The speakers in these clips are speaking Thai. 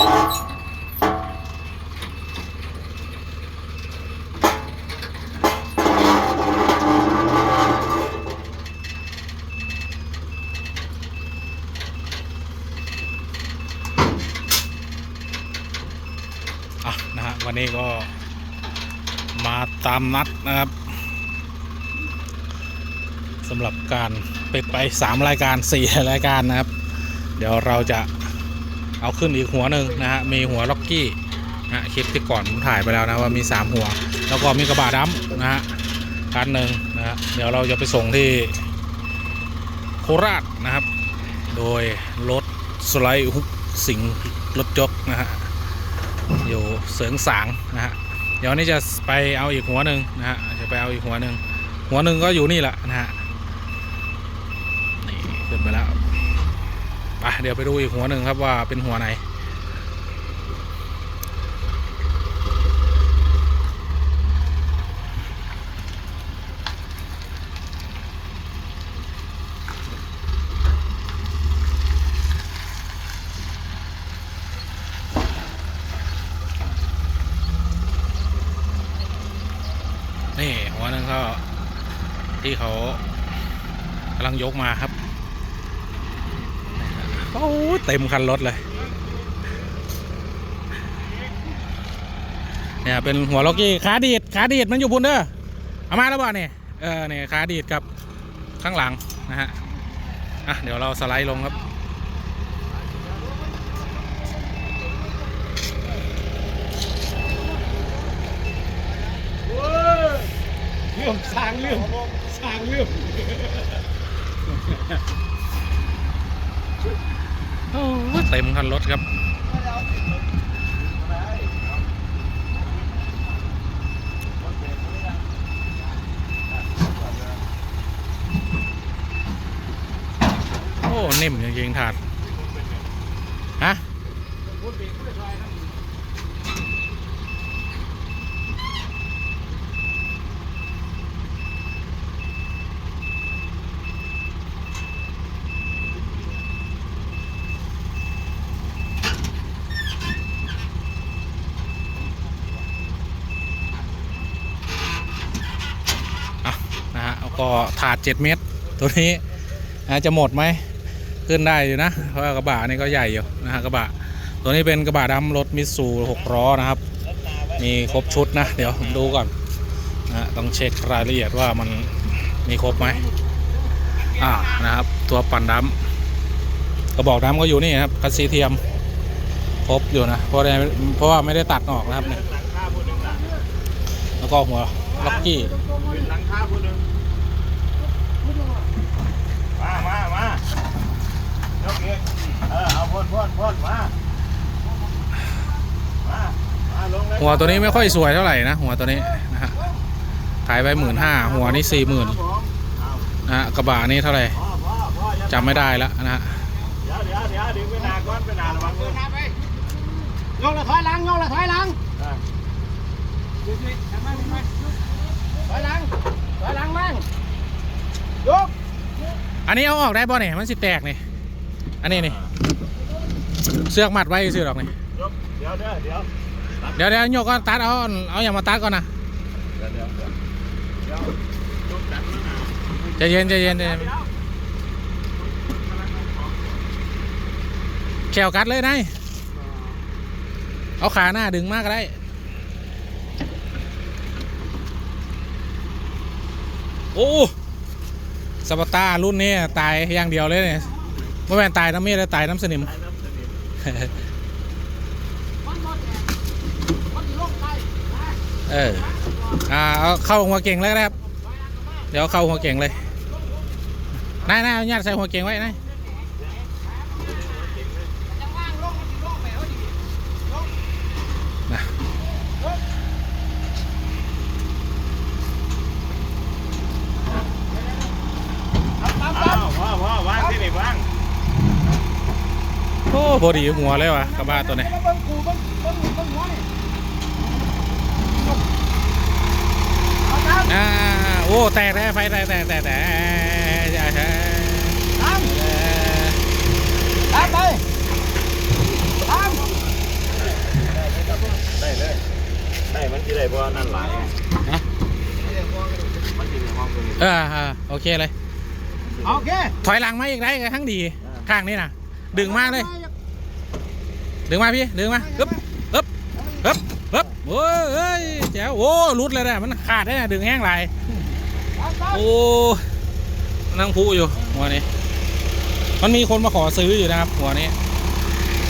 อะนะฮะวันนี้ก็มาตามนัดนะครับสำหรับการปิดไป 3 รายการ 4 รายการนะครับ เดี๋ยวเราจะ เอาขึ้นอีกหัวหนึ่งนะฮะมีหัวล็อกกี้นะฮะคลิปที่ก่อนผมถ่ายไปแล้วนะว่ามี 3 หัว แล้วก็มีกระบะดำนะฮะคันหนึ่งนะฮะเดี๋ยวเราจะไปส่งที่โคราชนะครับ โดยรถสไลด์ฮุกสิงห์รถยกนะฮะอยู่เสริงสางนะฮะเดี๋ยววันนี้จะไปเอาอีกหัวหนึ่งนะฮะจะไปเอาอีกหัวหนึ่งหัวหนึ่งก็อยู่นี่แหละนะฮะนี่ขึ้นไปแล้ว ไปเดี๋ยวไปดูอีกหัวหนึ่งครับว่าเป็นหัวไหนนี่หัวหนึงก็ที่เขากำลังยกมาครับ โอ้เต็มคันรถเลย เนี่ย เป็นหัวล็อกกี้ขาดีดขาดีดมันอยู่พุ่นเด้อเอามาแล้วบ่เนี่ยเออเนี่ยขาดีดกับข้างหลังนะฮะอะเดี๋ยวเราสไลด์ลงครับเรื่องสร้างเรื่องสร้างเรื่อง เต็มคันรถครับ โอ้ นิ่มจริงๆถาด ฮะ อะนะฮะแล้ว ก็ถาด 7 เมตร ตัวนี้นะจะหมดไหมขึ้นได้อยู่นะเพราะกระบะนี่ก็ใหญ่อยู่นะฮะกระบะตัวนี้เป็นกระบะดำรถมิตซู6ล้อนะครับ มีครบชุดนะ เดี๋ยวผมดูก่อนนะต้องเช็ครายละเอียดว่ามันมีครบไหมอ่านะครับ ตัวปั่นดำกระบอกดำก็อยู่นี่ครับคัสซีเทียมครบอยู่นะเพราะได้เพราะว่าไม่ได้ตัดออกนะครับเนี่ยหลังคาผู้หนึ่งนะแล้วก็หัวล็อกกี้ เป็นหลังคาผู้หนึ่ง มามา มายกเองเออ เอาพ่นพ่นพ่นมา มา มาลงเลยหัวตัวนี้ไม่ค่อยสวยเท่าไหร่นะ หัวตัวนี้นะฮะ ขายไปหมื่นห้า หัวนี่สี่หมื่นครับผมเอานะฮะ กระบะนี่เท่าไหร่พ่อพ่อพ่ออย่าจำไม่ได้แล้วนะฮะ เดี๋ยวเดี๋ยวเดี๋ยวดึงไปนาก่อนไปนาระวังมือ ยกละถอยหลังยกละถอยหลังถอยหลังถอยหลังมั่ง อันนี้เอาออกได้ป่ะเนี่ยมันสิแตกนี่อันนี้นี่เสือกมัดไว้ซื้อดอกนี่ยกเดี๋ยวเดี๋ยวเดี๋ยวเดี๋ยวเดี๋ยวโยกก็ตัดเอาเอาอย่างมาตัดก่อนนะเดี๋ยวเดี๋ยวเดี๋ยวเดี๋ยวยกจัดมาหาใจเย็นใจเย็นใจเย็นแขวกัดเลยนายเอาขาหน้าดึงมากก็ได้ โอ้ สปาร์ตารุ่นนี้ตายอย่างเดียวเลยเนี่ยไม่แม่นตายน้ำมีดแล้วตายน้ำสนิม เอออ่าเอาเข้าหัวเก่งเลยนะครับ เดี๋ยวเข้าหัวเก่งเลยนายนายเอาญาตใส่หัวเก่งไว้นาย นะ อ้าวพ่อพ่อวางที่นี่วาง โอ้ พอดีหัวเลยวะกระบะตัวนี้อ่าโอ้แตกแตกไฟแตกแตกแตกแตกอย่าใช่ตามตามไปตามได้มันที่ได้เพราะนั่นหลายฮะมันที่ในห้องตัวนี้เออโอเคเลยโอเคถอยหลังมาอีกได้ทั้งดีข้างนี้นะดึงมากเลย ดึงมาพี่ดึงมาอึ๊บอึ๊บอึ๊บอึ๊บโอ้ยเอ้ยแจ๋วโอ้รุดเลยนะมันขาดได้นะดึงแห้งไหลายโอ้นั่งพูอยู่หัวนี้ มันมีคนมาขอซื้ออยู่นะครับ หัวนี้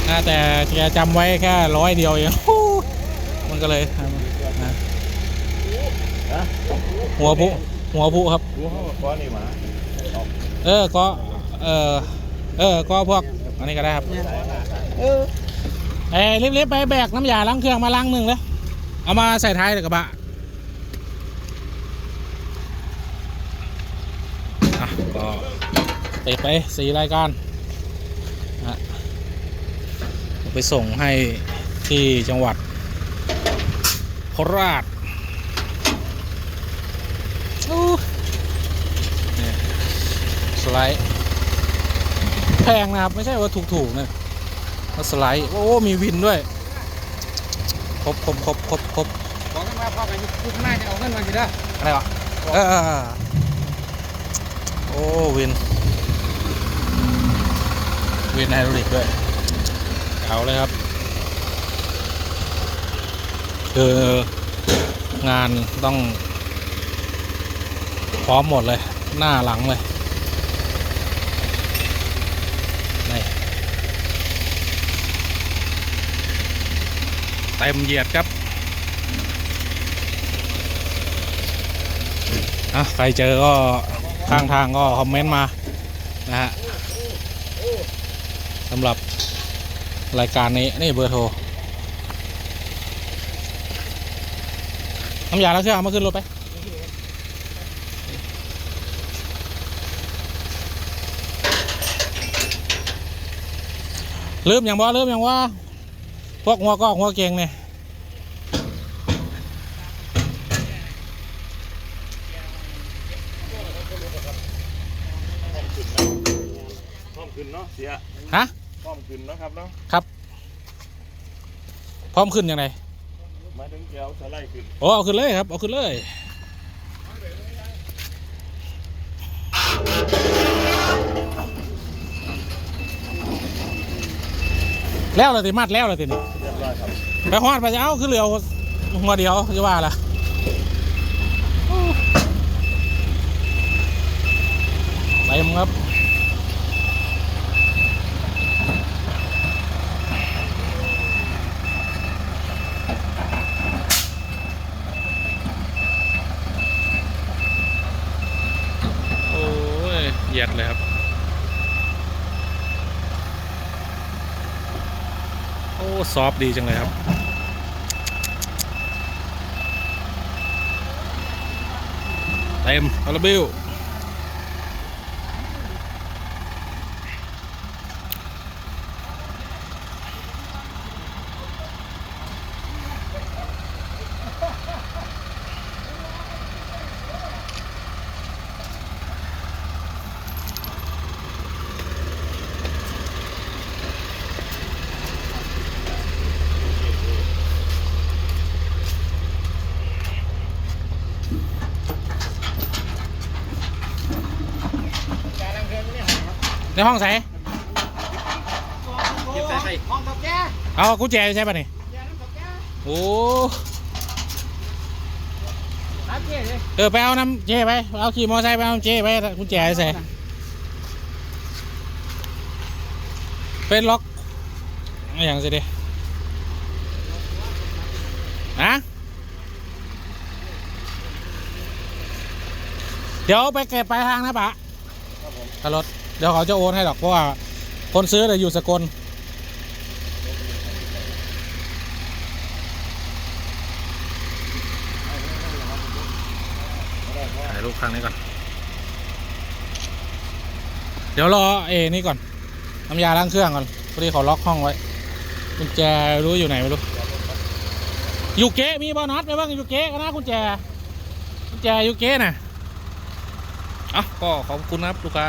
นะแต่แกจำไว้แค่ร้อยเดียวเองโอ้มันก็เลยทำนะฮะหัวผู้หัวผู้ครับดูเขาก้อนนี่หมาเออก็เออเออก็พวกอันนี้ก็ได้ครับ เอ้รีบๆไปแบกน้ำยาล้างเครื่องมาล้างหนึ่งเลยเอามาใส่ท้ายเลยกระบะก็ติดไปสี่รายการอะไปส่งให้ที่จังหวัดโคราชอู้เนี่ยสไลด์ แพงนะครับ ไม่ใช่ว่าถูกๆนะ มาสไลด์โอ้มีวินด้วย ครบครบครบครบครบบอกกันมาพ่อกันยุคหน้าจะเอาเงินมาสิเด้ออะไรวะเออเออเออโอ้วิน วินไฮดรอลิกด้วยเอาเลยครับคืองานต้อง พร้อมหมดเลย หน้าหลังเลย เต็มเหยียดครับอะใครเจอก็ข้างทางก็คอมเมนต์มานะฮะสำหรับรายการนี้นี่เบอร์โทรน้ำยาแล้วเครื่อเอามาขึ้นรถไปลืมอย่างว่าลืมอย่างว่า พวกหัวกอกหัวเก่งเนี่ยพร้อมขึ้นเนาะเสียฮะพร้อมขึ้นเนาะครับเนาะพร้อมขึ้นยังไงหมายถึงเจ้าสไลด์ขึ้นโอ้เอาขึ้นเลยครับเอาขึ้นเลย แล้วเลยติมัดแล้วเลยตินี่เรียบร้อยครับไปฮอดไปจะเอาขึ้นเรือหัวเดียวจะว่าล่ะเต็มครับโอ้ยเหยียดเลยครับ โอ้ ซอฟต์ดีจังเลยครับ เต็มคาราบิล ในห้องใส่เก็บใส่ใส่ห้องกับแกเอากุญแจใช่ป่ะนี่แกน้ำกับแกโอ้รับเจ๊เลยเออไปเอาน้ำเจไปเอาขี่มอเตอร์ไซค์ไปเอาน้ำเจไปกุญแจใส่เป็นล็อกอะไรอย่างสิดินะเดี๋ยวไปเก็บปลายทางนะปะกับรถ เดี๋ยวเขาจะโอนให้หรอกเพราะว่าคนซื้อเดี๋ยวอยู่สกลถ่ายรูปครั้งนี้ก่อน เดี๋ยวรอเอนี่ก่อน น้ำยาล้างเครื่องก่อนพอดีเขาล็อกห้องไว้กุญแจรู้อยู่ไหนไม่รู้ยูเกะมีบอนัสไหมบ้างยูเกะกันนะกุญแจกุญแจยูเกะน่ะเอะก็ขอบคุณนะครับลูกค้า